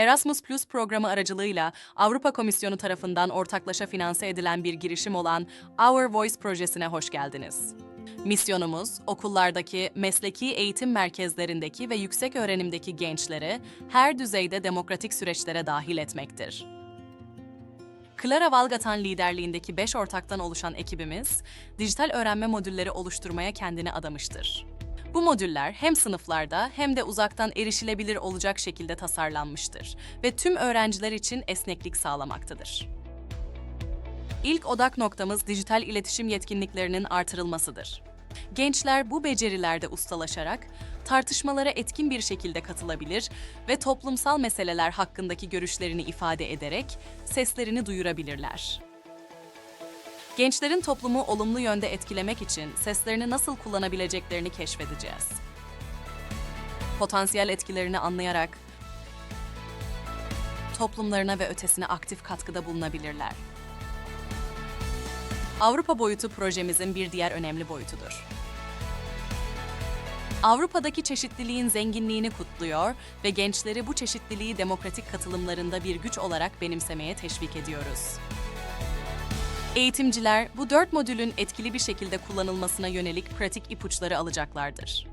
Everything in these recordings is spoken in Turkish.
Erasmus Plus programı aracılığıyla Avrupa Komisyonu tarafından ortaklaşa finanse edilen bir girişim olan Our Voice projesine hoş geldiniz. Misyonumuz, okullardaki, mesleki eğitim merkezlerindeki ve yüksek öğrenimdeki gençleri her düzeyde demokratik süreçlere dahil etmektir. Clara Valgatan liderliğindeki 5 ortaktan oluşan ekibimiz, dijital öğrenme modülleri oluşturmaya kendini adamıştır. Bu modüller hem sınıflarda hem de uzaktan erişilebilir olacak şekilde tasarlanmıştır ve tüm öğrenciler için esneklik sağlamaktadır. İlk odak noktamız dijital iletişim yetkinliklerinin artırılmasıdır. Gençler bu becerilerde ustalaşarak tartışmalara etkin bir şekilde katılabilir ve toplumsal meseleler hakkındaki görüşlerini ifade ederek seslerini duyurabilirler. Gençlerin toplumu olumlu yönde etkilemek için seslerini nasıl kullanabileceklerini keşfedeceğiz. Potansiyel etkilerini anlayarak toplumlarına ve ötesine aktif katkıda bulunabilirler. Avrupa boyutu projemizin bir diğer önemli boyutudur. Avrupa'daki çeşitliliğin zenginliğini kutluyor ve gençleri bu çeşitliliği demokratik katılımlarında bir güç olarak benimsemeye teşvik ediyoruz. Eğitimciler bu dört modülün etkili bir şekilde kullanılmasına yönelik pratik ipuçları alacaklardır.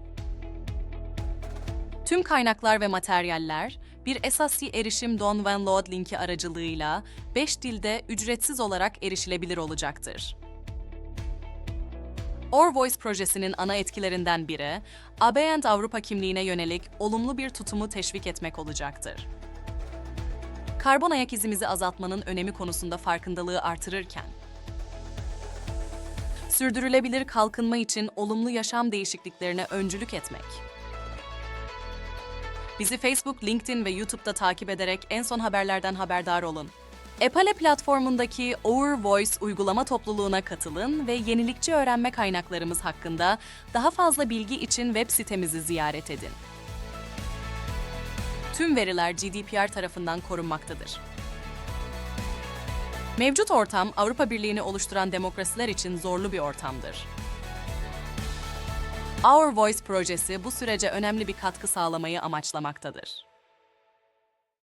Tüm kaynaklar ve materyaller bir esaslı erişim download linki aracılığıyla 5 dilde ücretsiz olarak erişilebilir olacaktır. Or Voice projesinin ana etkilerinden biri, ABENT Avrupa kimliğine yönelik olumlu bir tutumu teşvik etmek olacaktır. Karbon ayak izimizi azaltmanın önemi konusunda farkındalığı artırırken, sürdürülebilir kalkınma için olumlu yaşam değişikliklerine öncülük etmek. Bizi Facebook, LinkedIn ve YouTube'da takip ederek en son haberlerden haberdar olun. Epale platformundaki Our Voice uygulama topluluğuna katılın ve yenilikçi öğrenme kaynaklarımız hakkında daha fazla bilgi için web sitemizi ziyaret edin. Tüm veriler GDPR tarafından korunmaktadır. Mevcut ortam Avrupa Birliği'ni oluşturan demokrasiler için zorlu bir ortamdır. Our Voice projesi bu sürece önemli bir katkı sağlamayı amaçlamaktadır.